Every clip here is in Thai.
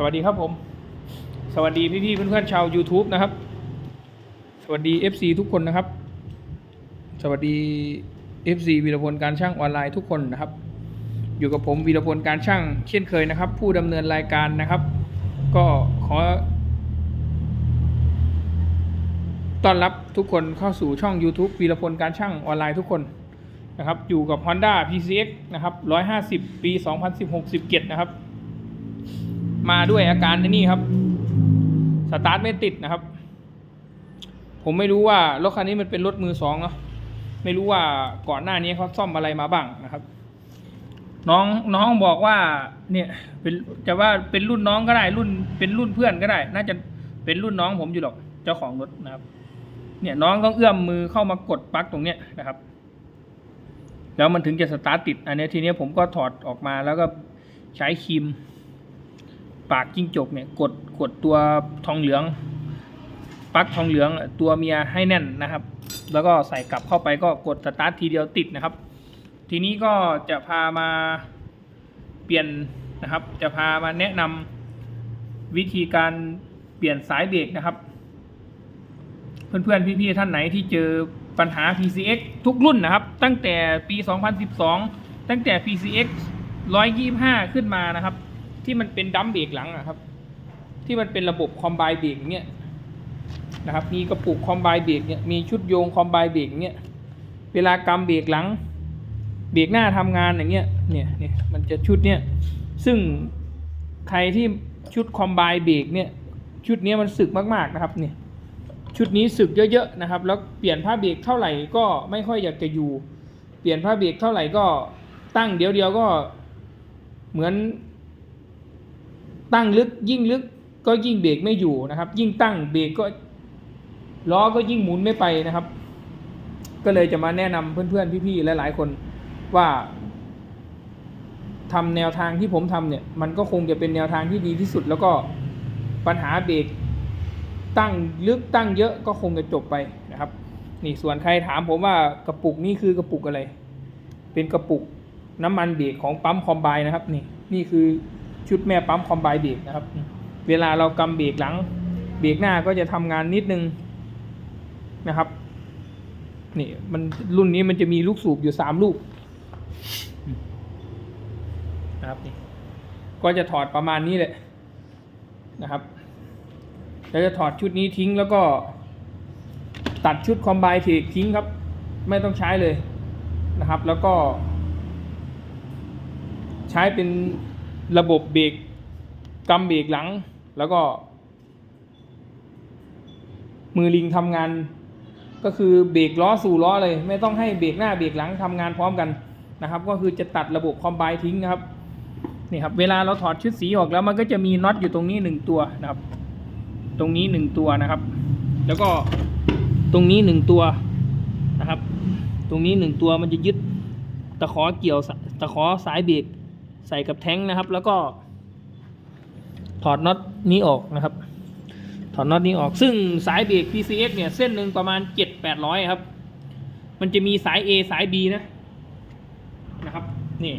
สวัสดีครับผม สวัสดีพี่ๆเพื่อนๆชาว YouTube นะครับ สวัสดี FC ทุกคนนะครับ สวัสดี FC วีรพลการช่างออนไลน์ทุกคนนะครับ อยู่กับผมวีรพลการช่างเช่นเคยนะครับ ผู้ดำเนินรายการนะครับ ก็ขอต้อนรับทุกคนเข้าสู่ช่อง YouTube วีรพลการช่างออนไลน์ทุกคนนะครับ อยู่กับ Honda PCX นะครับ150 ปี 2016-17 นะครับ มาด้วยอาการนี่ครับ สตาร์ทไม่ติดนะครับ ผมไม่รู้ว่ารถคันนี้มันเป็นรถมือสองเนาะ ไม่รู้ว่าก่อนหน้านี้เขาซ่อมอะไรมาบ้างนะครับ น้องน้องบอกว่า เนี่ยเป็นจะว่าเป็นรุ่นน้องก็ได้รุ่น เป็นรุ่นเพื่อนก็ได้ น่าจะเป็นรุ่นน้องผมอยู่หรอกเจ้าของรถนะครับ เนี่ยน้องต้องเอื้อมมือเข้ามากดปลั๊กตรงเนี้ยนะครับแล้วมันถึงจะสตาร์ทติด อันนี้ทีนี้ผมก็ถอดออกมาแล้วก็ใช้ครีม ปากจิ้งจกเนี่ยกดกดตัวทองเหลืองปักทองเหลืองตัวเมียให้แน่นนะครับ แล้วก็ใส่กลับเข้าไปก็กดสตาร์ททีเดียวติดนะครับ ทีนี้ก็จะพามาเปลี่ยนนะครับ จะพามาแนะนำวิธีการเปลี่ยนสายเบรกนะครับ เพื่อนๆพี่ๆท่านไหนที่เจอปัญหา PCX ทุกรุ่นนะครับ ตั้งแต่ปี 2012 ตั้งแต่ PCX 125 ขึ้นมานะครับ ที่มันเป็นดัมเบรกหลังอะครับ ที่มันเป็นระบบคอมไบเบรกเงี้ยนะครับ มีกระปุกคอมไบเบรกเนี่ยมีชุดโยงคอมไบเบรกเงี้ยเวลากำเบรกหลัง เบรกหน้าทำงานอย่างเงี้ยเนี่ยเนี่ยมันจะชุดเนี้ยซึ่งใครที่ชุดคอมไบเบรกเนี่ยชุดเนี้ยมันสึกมากๆนะครับเนี่ยชุดนี้สึกเยอะๆนะครับ แล้วเปลี่ยนผ้าเบรกเท่าไหร่ก็ไม่ค่อยอยากจะอยู่ เปลี่ยนผ้าเบรกเท่าไหร่ก็ตั้งเดียวเดียวๆก็เหมือน ตั้งลึกยิ่งลึกก็ยิ่งเบรกไม่อยู่นะครับ ยิ่งตั้งเบรกก็ล้อก็ยิ่งหมุนไม่ไปนะครับ ก็เลยจะมาแนะนำเพื่อนๆพี่ๆหลายๆคนว่าทำแนวทางที่ผมทำเนี่ย มันก็คงจะเป็นแนวทางที่ดีที่สุด แล้วก็ปัญหาเบรกตั้งลึกตั้งเยอะก็คงจะจบไปนะครับ นี่ส่วนใครถามผมว่ากระปุกนี่คือกระปุกอะไร เป็นกระปุกน้ำมันเบรกของปั๊มคอมไบนะครับ นี่นี่คือ ชุดแม่ปั๊มคอมไบเบรกนะครับ เวลาเรากำเบรกหลัง เบรกหน้าก็จะทำงานนิดนึงนะครับนี่มันรุ่นนี้มันจะมีลูกสูบอยู่สามลูกนะครับนี่ก็จะถอดประมาณนี้เลยนะครับเราจะถอดชุดนี้ทิ้งแล้วก็ ตัดชุดคอมไบเทคทิ้งครับ ไม่ต้องใช้เลยนะครับ แล้วก็ ใช้เป็น ระบบเบรกกำเบรกหลัง แล้วก็ มือลิงทำงาน ก็คือเบรกล้อสู่ล้อเลย ไม่ต้องให้เบรกหน้าเบรกหลังทำงานพร้อมกันนะครับ ก็คือจะตัดระบบคอมไบทิ้งนะครับนี่ครับเวลาเราถอดชุดสีออกแล้วมันก็จะมีน็อตอยู่ตรงนี้หนึ่งตัวนะครับ ตรงนี้หนึ่งตัวนะครับ แล้วก็ตรงนี้หนึ่งตัวนะครับ ตรงนี้หนึ่งตัวมันจะยึดตะขอเกี่ยวตะขอสายเบรก ใส่กับแท้งนะครับ แล้วก็ ถอดน็อตนี้ออกนะครับ ถอดน็อตนี้ออก ซึ่งสายเบรก PCX เนี่ยเส้นหนึ่งประมาณเจ็ดแปดร้อยครับ มันจะมีสาย A สาย B นะนะครับ นี่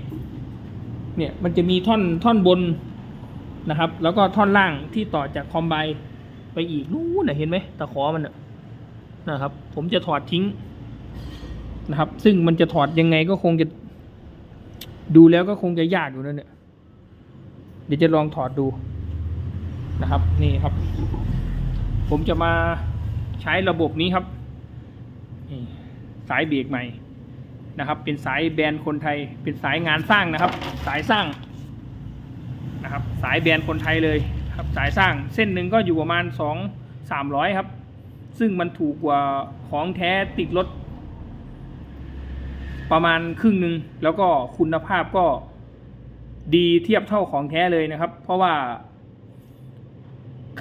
เนี่ยมันจะมีท่อนท่อนบนนะครับ แล้วก็ท่อนล่างที่ต่อจากคอมไบไปอีกนู้นนะเห็นไหมตะขอมันนะครับ ผมจะถอดทิ้งนะครับ ซึ่งมันจะถอดยังไงก็คงจะ ดูแล้วก็คงจะยากอยู่นั่นเนี่ยเดี๋ยวจะลองถอดดูนะครับ นี่ครับ ผมจะมาใช้ระบบนี้ครับนี่สายเบรกใหม่นะครับ เป็นสายแบรนด์คนไทย เป็นสายงานสร้างนะครับ สายสร้างนะครับ สายแบรนด์คนไทยเลยครับ สายสร้างเส้นหนึ่งก็อยู่ประมาณสองสามร้อยครับ ซึ่งมันถูกกว่าของแท้ติดรถ ประมาณครึ่งหนึ่งแล้วก็คุณภาพก็ดีเทียบเท่าของแท้เลยนะครับ เพราะว่า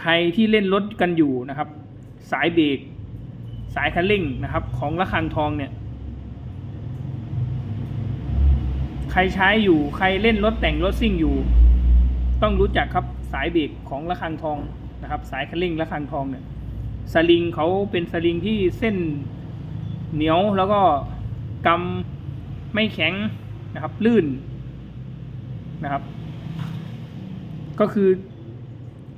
ใครที่เล่นรถกันอยู่นะครับ สายเบรกสายคันเร่งนะครับ ของระฆังทองเนี่ย ใครใช้อยู่ใครเล่นรถแต่งรถซิ่งอยู่ ต้องรู้จักครับสายเบรกของระฆังทองนะครับ สายคันเร่งระฆังทองเนี่ยสลิงเขาเป็นสลิงที่เส้นเหนียวแล้วก็กำ ไม่แข็งนะครับ ลื่นนะครับ ก็คือ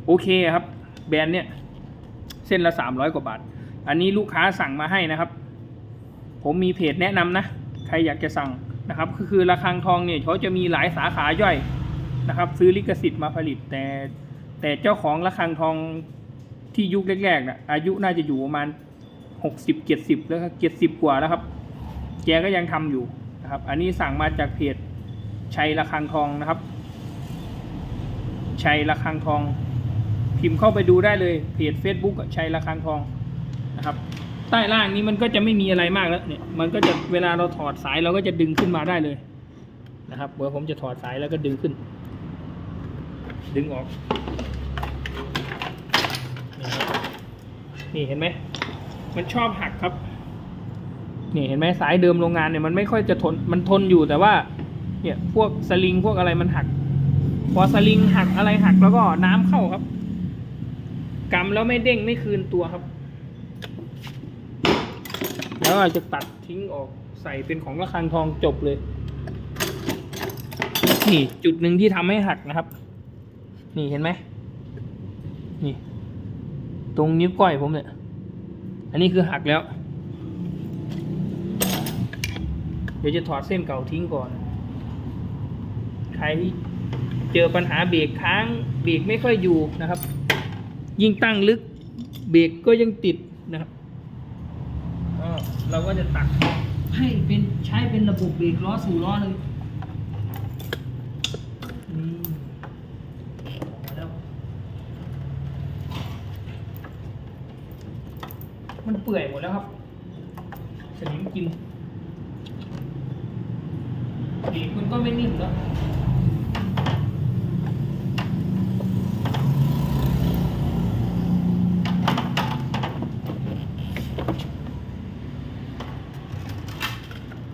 โอเคครับ แบรนด์เนี่ย เส้นละสามร้อยกว่าบาท อันนี้ลูกค้าสั่งมาให้นะครับ ผมมีเพจแนะนำนะ ใครอยากจะสั่งนะครับ ก็คือระฆังทองเนี่ยเขาจะมีหลายสาขาย่อยนะครับ ซื้อลิขสิทธิ์มาผลิต แต่แต่เจ้าของระฆังทองที่ยุคแรกๆนะอายุน่าจะอยู่ประมาณหกสิบเจ็ดสิบแล้วก็เจ็ดสิบกว่าแล้วครับ แกก็ยังทำอยู่ นะครับ อันนี้สั่งมาจากเพจชัยระฆังทองนะครับ ชัยระฆังทอง พิมพ์เข้าไปดูได้เลยเพจ Facebook ชัยระฆังทองนะครับ ใต้ล่างนี้มันก็จะไม่มีอะไรมากแล้วเนี่ยมันก็จะเวลาเราถอดสายเราก็จะดึงขึ้นมาได้เลยนะครับเดี๋ยวผมจะถอดสายแล้วก็ดึงขึ้น ดึงออก นี่เห็นไหมมันชอบหักครับ เนี่ยเห็นไหมสายเดิมโรงงานเนี่ยมันไม่ค่อยจะทนมันทนอยู่แต่ว่าเนี่ยพวกสลิงพวกอะไรมันหัก พอสลิงหักอะไรหักแล้วก็น้ำเข้าครับกำแล้วไม่เด้งไม่คืนตัวครับ แล้วอาจจะตัดทิ้งออกใส่เป็นของระฆังทองจบเลย นี่จุดหนึ่งที่ทำให้หักนะครับ นี่เห็นไหมนี่ ตรงนิ้วก้อยผมเนี่ย อันนี้คือหักแล้ว เดี๋ยวจะถอดเส้นเก่าทิ้งก่อน ใครที่เจอปัญหาเบรกค้างเบรกไม่ค่อยอยู่นะครับ ยิ่งตั้งลึกเบรกก็ยังติดนะครับก็เราก็จะตัดให้เป็นใช้เป็นระบบเบรกล้อสู่ล้อเลยนี่ออกมาแล้วมันเปื่อยหมดแล้วครับสนิมกินเบรก มันก็ไม่นิ่มแล้ว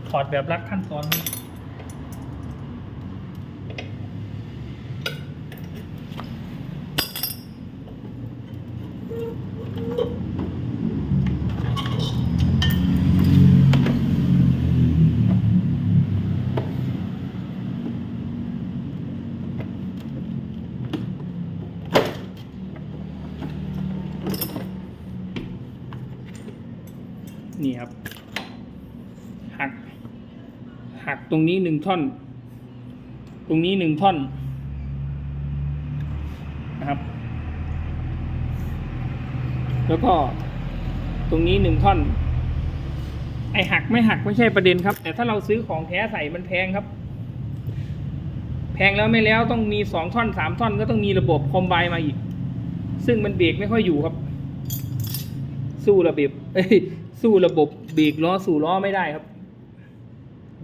ถอดแบบรัดขั้นตอน รงนี้หนึ่งท่อน ตรงนี้หนึ่งท่อนนะครับ แล้วก็ตรงนี้หนึ่งท่อน ไอหักไม่หักไม่ใช่ประเด็นครับ แต่ถ้าเราซื้อของแท้ใส่มันแพงครับ แพงแล้วไม่แล้วต้องมีสองท่อนสามท่อนก็ต้องมีระบบคอมไบมาอีก ซึ่งมันเบรกไม่ค่อยอยู่ครับ สู้ระเบบเอ้ยสู้ระบบเบรกล้อสู่ล้อไม่ได้ครับ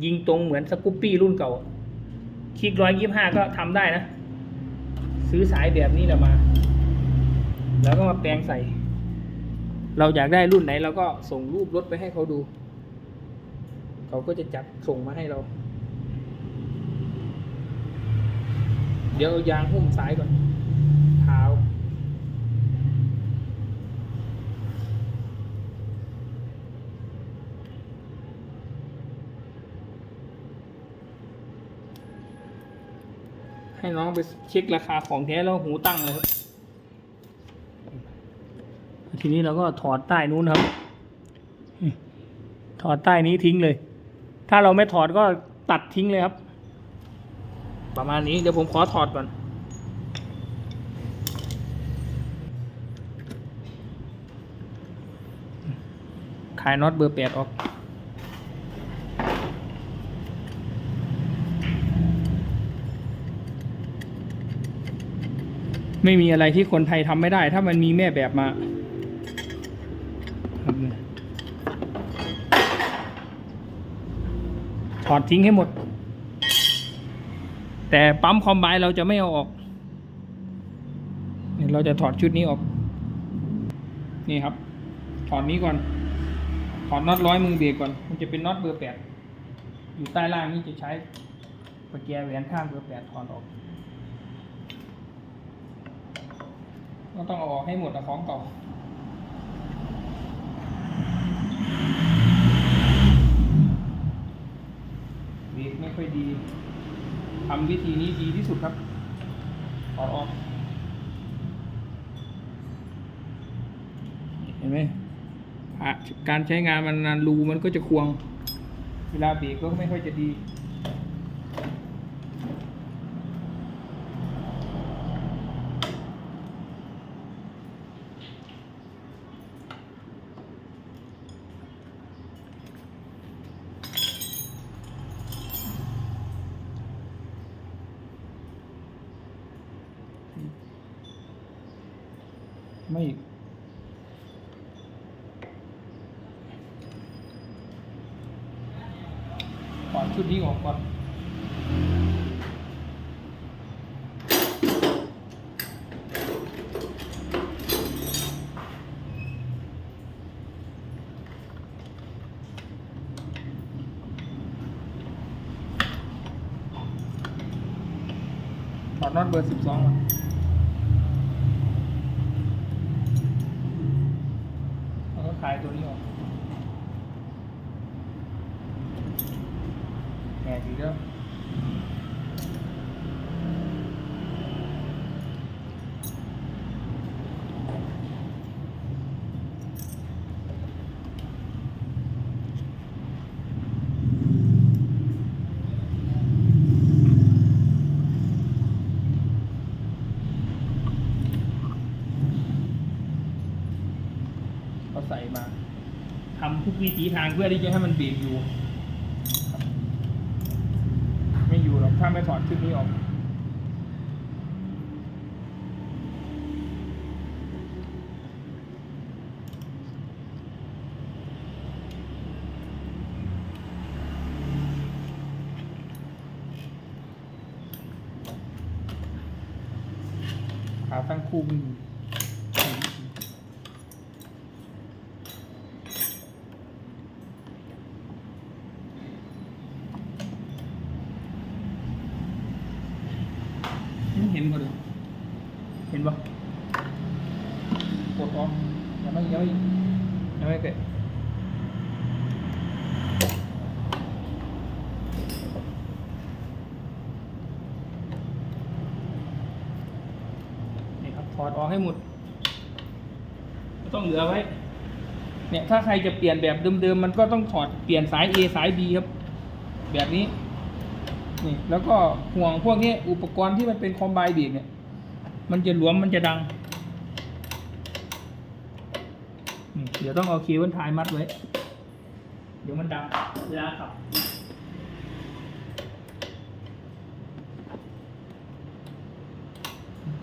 ยิงตรงเหมือนสกูปปี้รุ่นเก่า คลิกร้อยยี่ห้าก็ทำได้นะ ซื้อสายแบบนี้แหละมา แล้วก็มาแปลงใส่ เราอยากได้รุ่นไหนเราก็ส่งรูปรถไปให้เขาดู เขาก็จะจัดส่งมาให้เรา เดี๋ยวเอายางหุ้มสายก่อนเท้า ให้น้องไปเช็คราคาของแท้แล้วหูตั้งเลยครับ ทีนี้เราก็ถอดใต้นู้นครับ ถอดใต้นี้ทิ้งเลย ถ้าเราไม่ถอดก็ตัดทิ้งเลยครับ ประมาณนี้เดี๋ยวผมขอถอดก่อนขายน็อตเบอร์แปดออก ไม่มีอะไรที่คนไทยทำไม่ได้ ถ้ามันมีแม่แบบมาถอดทิ้งให้หมด แต่ปั๊มคอมไบเราจะไม่เอาออก เราจะถอดชุดนี้ออก นี่ครับ ถอดนี้ก่อน ถอดน็อตร้อยมือเบรกก่อน มันจะเป็นน็อตเบอร์แปดอยู่ใต้ล่างนี้จะใช้ประแจแหวนข้างเบอร์แปดถอดออก ก็ต้องเอาออกให้หมดนะของต่อเบรกไม่ค่อยดีทำวิธีนี้ดีที่สุดครับถอดออก เห็นไหมการใช้งานมันรูมันก็จะควง เวลาเบรกก็ไม่ค่อยจะดี ไม่ถอชุดนี้ออกก่อนถอดน็อตเบอร์สิบสองก่อน แล้วก็คลายตัวนี้ออกแหกอีกแล้วก็ใส่มา ทุกวิถีทางเพื่อที่จะให้มันเบรกอยู่ ไม่อยู่หรอกถ้าไม่ถอดชุดนี้ออก ขาตั้งคู่ไม่มีไม่ เห็นก็เลยเห็นปะปวดท้องยังไม่ยังไม่ยังไม่เกิดนี่ครับถอดออกให้หมดไม่ต้องเหลือไว้ เนี่ยถ้าใครจะเปลี่ยนแบบเดิมๆมันก็ต้องถอดเปลี่ยนสาย A สาย B ครับ แบบนี้ นี่แล้วก็ห่วงพวกนี้อุปกรณ์ที่มันเป็นคอมไบเบรกเนี่ย มันจะหลวมมันจะดังเดี๋ยวต้องเอาเคเบิลไทยมัดไว้ เดี๋ยวมันดังเวลาขับ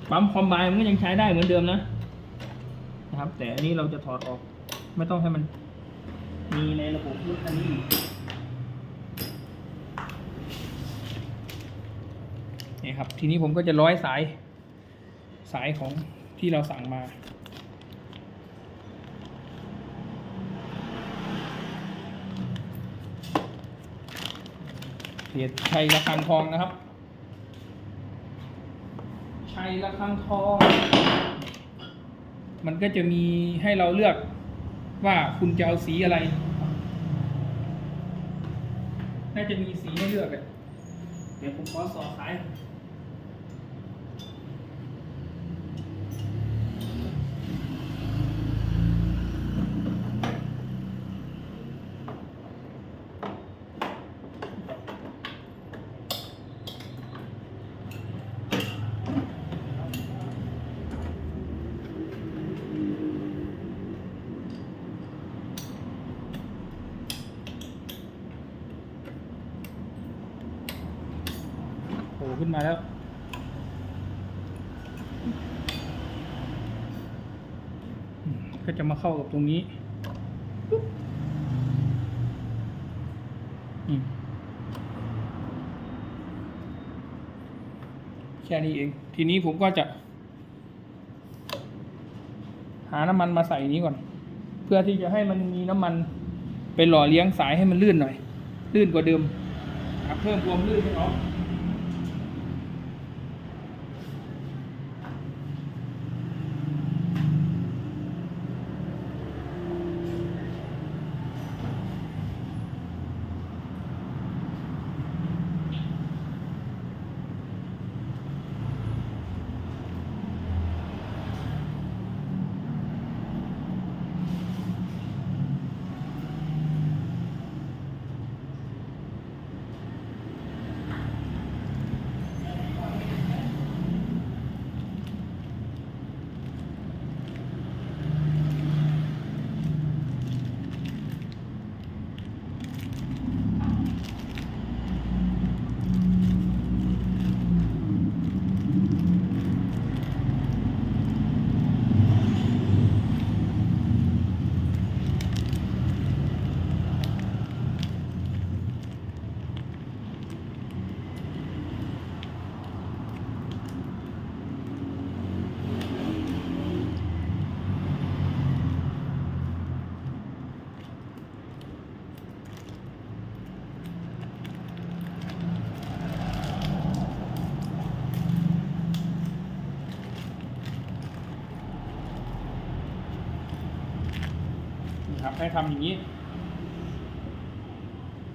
ปั๊มคอมไบมันก็ยังใช้ได้เหมือนเดิมนะนะครับ แต่อันนี้เราจะถอดออก ไม่ต้องให้มันมีในระบบรถคันนี้อีก นี่ครับ ทีนี้ผมก็จะร้อยสายสายของที่เราสั่งมาเพจชัยระฆังทองนะครับ ชัยระฆังทอง มันก็จะมีให้เราเลือกว่าคุณจะเอาสีอะไร น่าจะมีสีให้เลือกอะเดี๋ยวผมขอสอสาย นมาแล้ว ก็จะมาเข้ากับตรงนี้แค่นี้เอง ทีนี้ผมก็จะ หาน้ำมันมาใส่นี้ก่อน เพื่อที่จะให้มันมีน้ำมันไปหล่อเลี้ยงสายให้มันลื่นหน่อย ลื่นกว่าเดิมเพิ่มความลื่นให้เขา ให้ทำอย่างนี้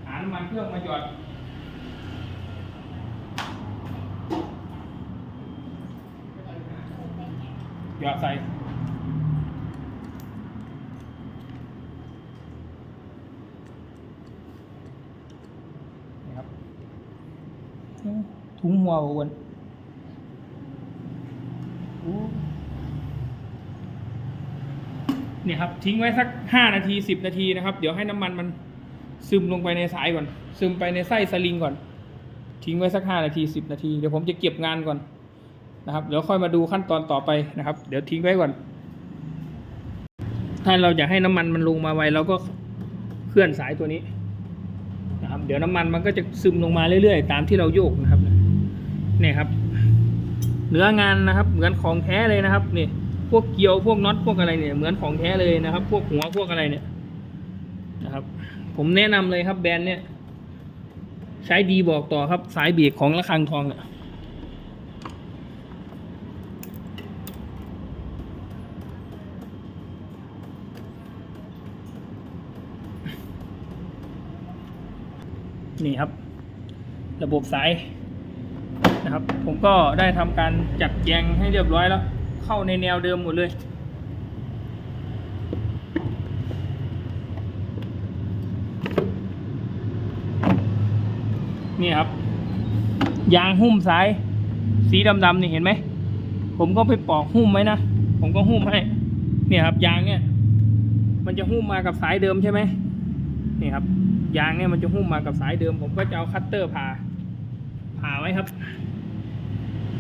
หาน้ำมันเครื่องมาหยอดหยอดใส่นะครับถุงหัวอ้วนโอ้ เนี่ยครับทิ้งไว้สักห้านาทีสิบนาทีนะครับ เดี๋ยวให้น้ำมันมันซึมลงไปในสายก่อน ซึมไปในไส้สลิงก่อน ทิ้งไว้สักห้านาทีสิบนาที เดี๋ยวผมจะเก็บงานก่อนนะครับเดี๋ยวค่อยมาดูขั้นตอนต่อไปนะครับ เดี๋ยวทิ้งไว้ก่อน ถ้าเราอยากให้น้ำมันมันลงมาไวเราก็เคลื่อนสายตัวนี้นะครับ เดี๋ยวน้ำมันมันก็จะซึมลงมาเรื่อยๆ ตามที่เราโยกนะครับเนี่ยครับ เนื้องานนะครับ เหมือนของแท้เลยนะครับนี่ วกเกลียวพวกน็อตพวกอะไรเนี่ยเหมือนของแท้เลยนะครับ พวกหัวพวกอะไรเนี่ยนะครับ ผมแนะนำเลยครับแบรนด์เนี่ย ใช้ดีบอกต่อครับ สายเบรกของระฆังทองเนี่ยนี่ครับ ระบบสายนะครับ ผมก็ได้ทำการจัดแจงให้เรียบร้อยแล้ว เข้าในแนวเดิมหมดเลยนี่ครับ ยางหุ้มสาย สีดำๆนี่เห็นไหม ผมก็ไปปอกหุ้มไว้นะ ผมก็หุ้มให้ เนี่ยครับ ยางเนี่ย มันจะหุ้มมากับสายเดิมใช่ไหมนี่ครับ ยางเนี่ยมันจะหุ้มมากับสายเดิม ผมก็จะเอาคัตเตอร์ผ่า ผ่าไว้ครับ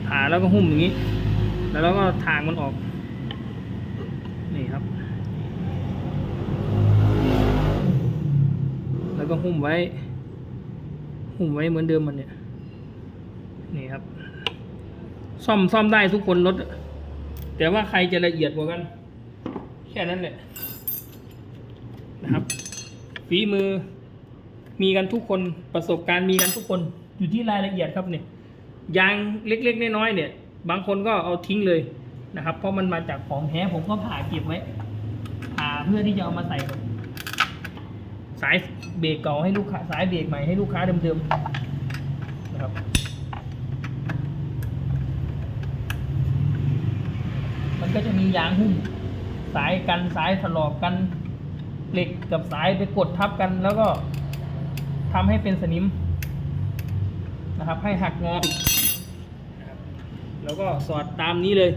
ผ่าแล้วก็หุ้มอย่างนี้ แล้วเราก็ทางมันออก นี่ครับ แล้วก็หุ้มไว้ หุ้มไว้เหมือนเดิมมันเนี่ย นี่ครับ ซ่อมซ่อมได้ทุกคนรถ แต่ว่าใครจะละเอียดกว่ากัน แค่นั้นแหละ นะครับ ฝีมือ มีกันทุกคน ประสบการณ์มีกันทุกคน อยู่ที่รายละเอียดครับเนี่ย ยางเล็กๆน้อยๆเนี่ย บางคนก็เอาทิ้งเลยนะครับ เพราะมันมาจากของแท้ผมก็ผ่าเก็บไว้ผ่าเพื่อที่จะเอามาใส่สายเบรกเก่าให้ลูกค้าสายเบรกใหม่ให้ลูกค้าเดิมๆนะครับมันก็จะมียางหุ้มสายกันสายถลอกกันเหล็กกับสายไปกดทับกันแล้วก็ทำให้เป็นสนิมนะครับให้หักงอ แล้วก็สอดตามนี้เลย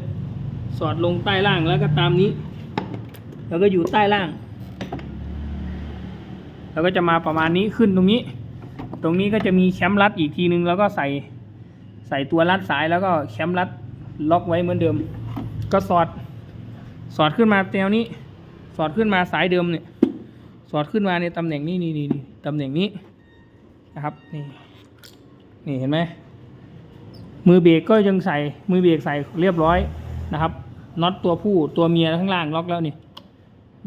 สอดลงใต้ล่างแล้วก็ตามนี้ แล้วก็อยู่ใต้ล่าง แล้วก็จะมาประมาณนี้ขึ้นตรงนี้ ตรงนี้ก็จะมีแคมรัดอีกทีนึง แล้วก็ใส่ใส่ตัวรัดสายแล้วก็แคมรัดล็อกไว้เหมือนเดิม ก็สอดสอดขึ้นมาแนวนี้ สอดขึ้นมาสายเดิมเนี่ย สอดขึ้นมาในตำแหน่งนี้นี่นี่นี่ตำแหน่งนี้นะครับ นี่ นี่เห็นไหม มือเบรกก็ยังใส่มือเบรกใส่เรียบร้อยนะครับน็อตตัวผู้ตัวเมียข้างล่างล็อกแล้วนี่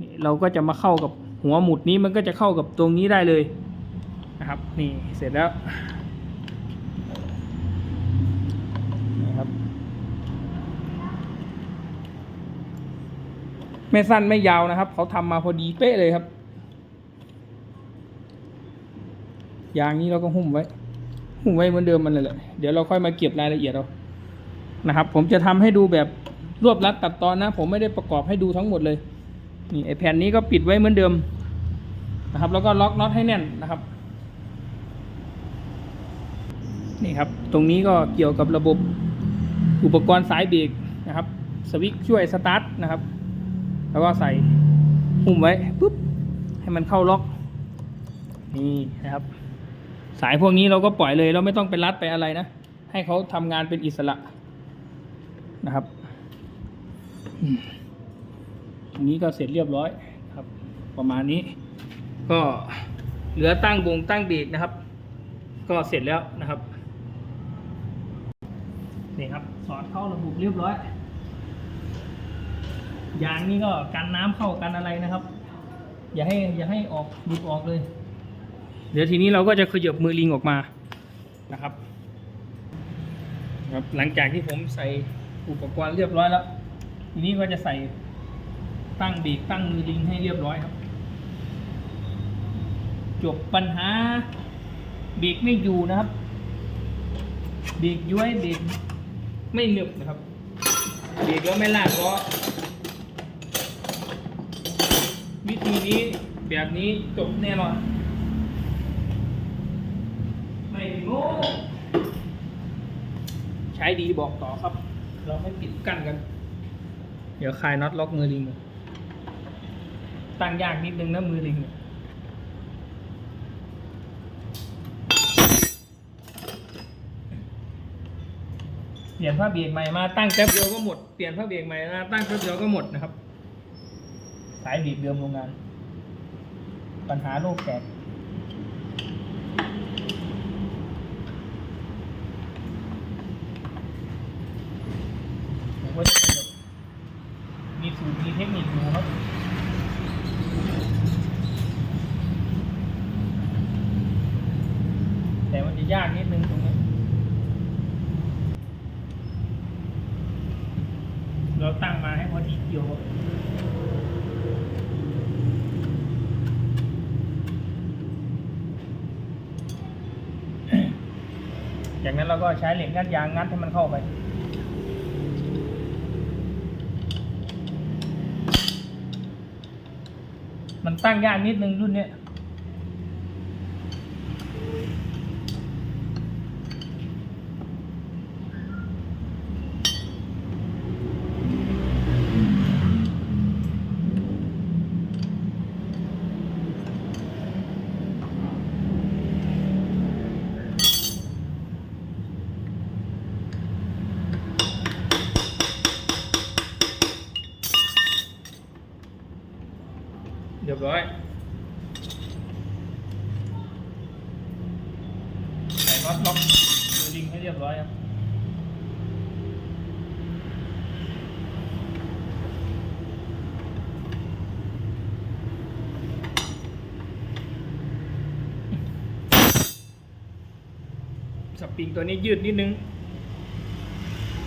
นี่เราก็จะมาเข้ากับหัวหมุดนี้มันก็จะเข้ากับตรงนี้ได้เลยนะครับ นี่เสร็จแล้วนี่ครับ ไม่สั้นไม่ยาวนะครับ เขาทำมาพอดีเป๊ะเลยครับยางนี้เราก็หุ้มไว้ ไว้เหมือนเดิมมันเลยแหละเดี๋ยวเราค่อยมาเก็บรายละเอียดเอานะครับ ผมจะทำให้ดูแบบรวบรัดตัดตอนนะ ผมไม่ได้ประกอบให้ดูทั้งหมดเลยนี่ไอแผ่นนี้ก็ปิดไว้เหมือนเดิมนะครับ แล้วก็ล็อกน็อตให้แน่นนะครับ นี่ครับ ตรงนี้ก็เกี่ยวกับระบบอุปกรณ์สายเบรกนะครับ สวิตช์ช่วยสตาร์ทนะครับ แล้วก็ใส่หุ้มไว้ปุ๊บให้มันเข้าล็อกนี่นะครับ สายพวกนี้เราก็ปล่อยเลยเราไม่ต้องไปรัดไปอะไรนะ ให้เขาทำงานเป็นอิสระนะครับอันนี้ก็เสร็จเรียบร้อยครับ ประมาณนี้ ก็เหลือตั้งบงตั้งบรกนะครับ ก็เสร็จแล้วนะครับนี่ครับสอดเข้าระบบเรียบร้อยยางนี่ก็กันน้ำเข้ากันอะไรนะครับ อย่าให้อย่าให้ออกหลุดออกเลย เดี๋ยวทีนี้เราก็จะขยับมือลิงออกมานะครับครับ หลังจากที่ผมใส่อุปกรณ์เรียบร้อยแล้ว ทีนี้ก็จะใส่ตั้งเบรกตั้งมือลิงให้เรียบร้อยครับ จบปัญหาเบรกไม่อยู่นะครับเบรกย้วยเบรกไม่หนึบนะครับเบรกแล้วไม่ลากล้อวิธีนี้แบบนี้จบแน่นอน ไม่โง่ ใช้ดีบอกต่อครับ เราไม่ปิดกั้นกัน เดี๋ยวคลายน็อตล็อกมือลิงก่อนตั้งยากนิดนึงนะมือลิงเนี่ยเปลี่ยนผ้าเบรกใหม่มาตั้งแป๊บเดียวก็หมด เปลี่ยนผ้าเบรกใหม่มาตั้งแป๊บเดียวก็หมดนะครับ สายเบรกเดิมโรงงาน ปัญหาโลกแตก ผมก็จะเป็นแบบมีสูตรมีเทคนิคอยู่ครับ แต่มันจะยากนิดนึงตรงนี้ เราตั้งมาให้พอดีเกี่ยวครับ จากนั้นเราก็ใช้เหล็กงัดยางงัดให้มันเข้าไปมันตั้งยากนิดนึงรุ่นเนี้ย เรียบร้อย ใส่น็อตล็อกมือลิงให้เรียบร้อยครับ ส ปริงตัวนี้ยืดนิดนึง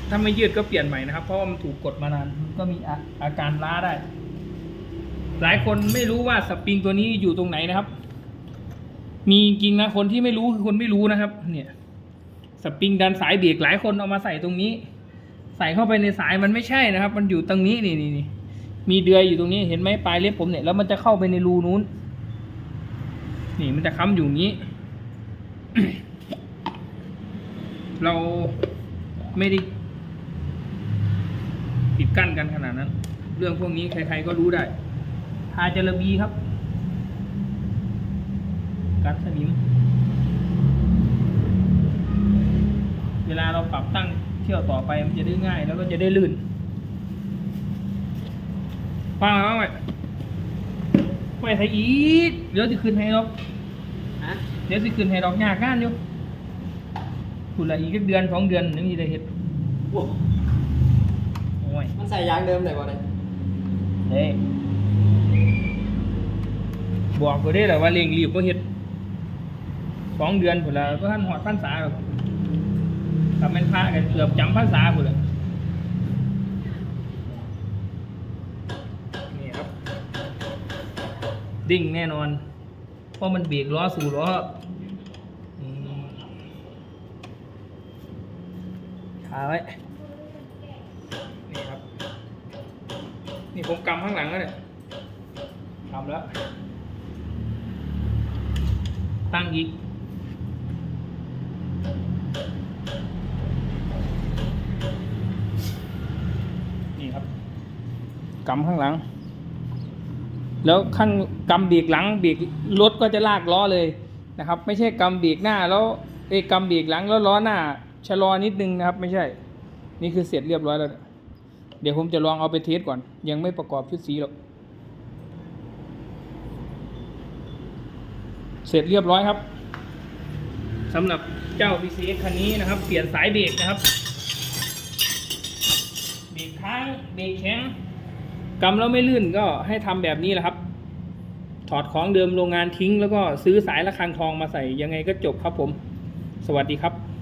ถ้าไม่ยืดก็เปลี่ยนใหม่นะครับ เพราะว่ามันถูกกดมานานก็มีอาการล้าได้ หลายคนไม่รู้ว่าสปริงตัวนี้อยู่ตรงไหนนะครับ มีจริงนะคนที่ไม่รู้คือคนไม่รู้นะครับ เนี่ย สปริงดันสายเบรกหลายคนเอามาใส่ตรงนี้ ใส่เข้าไปในสายมันไม่ใช่นะครับ มันอยู่ตรงนี้นี่นี่นี่มีเดือยอยู่ตรงนี้เห็นไหมปลายเล็บผมเนี่ยแล้วมันจะเข้าไปในรูนู้น นี่มันจะค้ำอยู่อย่างนี้ เราไม่ได้ปิดกั้นกันขนาดนั้น เรื่องพวกนี้ใครๆก็รู้ได้ทาจระบีครับ กันสนิม เวลาเราปรับตั้งเที่ยวต่อไปมันจะได้ง่ายแล้วก็จะได้ลื่นฟังแล้วไหมไม่ใส่อีกเดี๋ยวจะขึ้นให้ดอกฮะเดี๋ยวสิขึ้นให้ดอกยากงานอยู่ คุณละอีกสักเดือนสองเดือนนึงจะได้เห็ดโอ้โอ้ยมันใส่ยางเดิมเลยบ่เลยเฮ้ยบอกก็ได้แหละว่าเร่งรีบก็เฮ็ดสองเดือนผุนละก็ท่านหอดพรรษาหรอกทำเป็นพระกันเกือบจำพรรษาผุนละนี่ครับ ดิ่งแน่นอน เพราะมันเบรกล้อสู่ล้ออืม ขาไว้ นี่ครับ นี่ผมกำข้างหลังแล้วเนี่ยทำแล้ว ตั้งอีกนี่ครับกำข้างหลัง แล้วข้างกำเบรกหลังเบรกรถก็จะลากล้อเลยนะครับ ไม่ใช่กำเบรกหน้าแล้วเอ้กำเบรกหลังแล้วล้อหน้า ชะลอนิดนึงนะครับ ไม่ใช่ นี่คือเสร็จเรียบร้อยแล้ว เดี๋ยวผมจะลองเอาไปเทสก่อน ยังไม่ประกอบชุดสีหรอก เสร็จเรียบร้อยครับสำหรับเจ้า BCX คันนี้นะครับ เปลี่ยนสายเบรกนะครับ เบรกค้างเบรกแข็งกำแล้วไม่ลื่นก็ให้ทำแบบนี้แหละครับ ถอดของเดิมโรงงานทิ้ง แล้วก็ซื้อสายระฆังทองมาใส่ยังไงก็จบครับผม สวัสดีครับ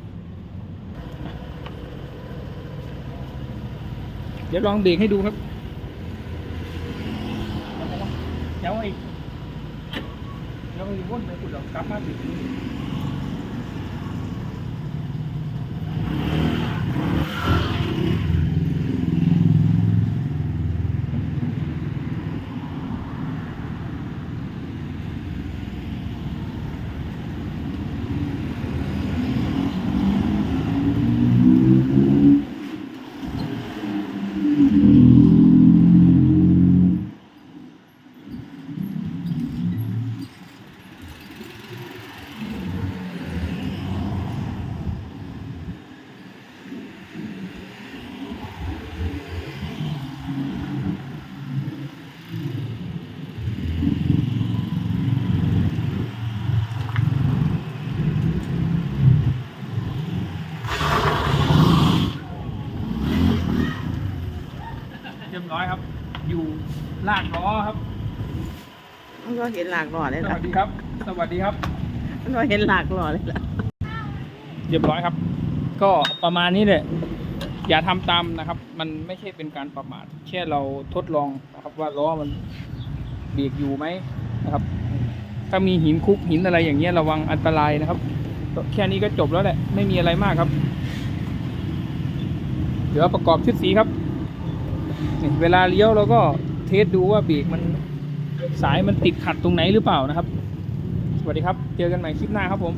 เดี๋ยวลองเบรกให้ดูครับเดี๋ยวอีกแล้วก็วนไปคุณเรากลับมาถึงเรียบร้อยครับ อยู่ ลากล้อครับมันก็เห็นหลากหล่อเลยสล่ะวัสดีครับ สวัสดีครับ มันก็เห็นหลากหล่อเลยล่ะ เรียบร้อยครับ ก็ประมาณนี้แหละอย่าทำตามนะครับ มันไม่ใช่เป็นการประมาทแค่เราทดลองนะครับ ว่าล้อมันเบรกอยู่ไหมนะครับ ถ้ามีหินคุกหินอะไรอย่างเงี้ยระวังอันตรายนะครับ แค่นี้ก็จบแล้วแหละ ไม่มีอะไรมากครับ เดี๋ยวประกอบชุดสีครับนี่เวลาเลี้ยวเราก็เทสดูว่าเบรกมันสายมันติดขัดตรงไหนหรือเปล่านะครับ สวัสดีครับ เจอกันใหม่คลิปหน้าครับผม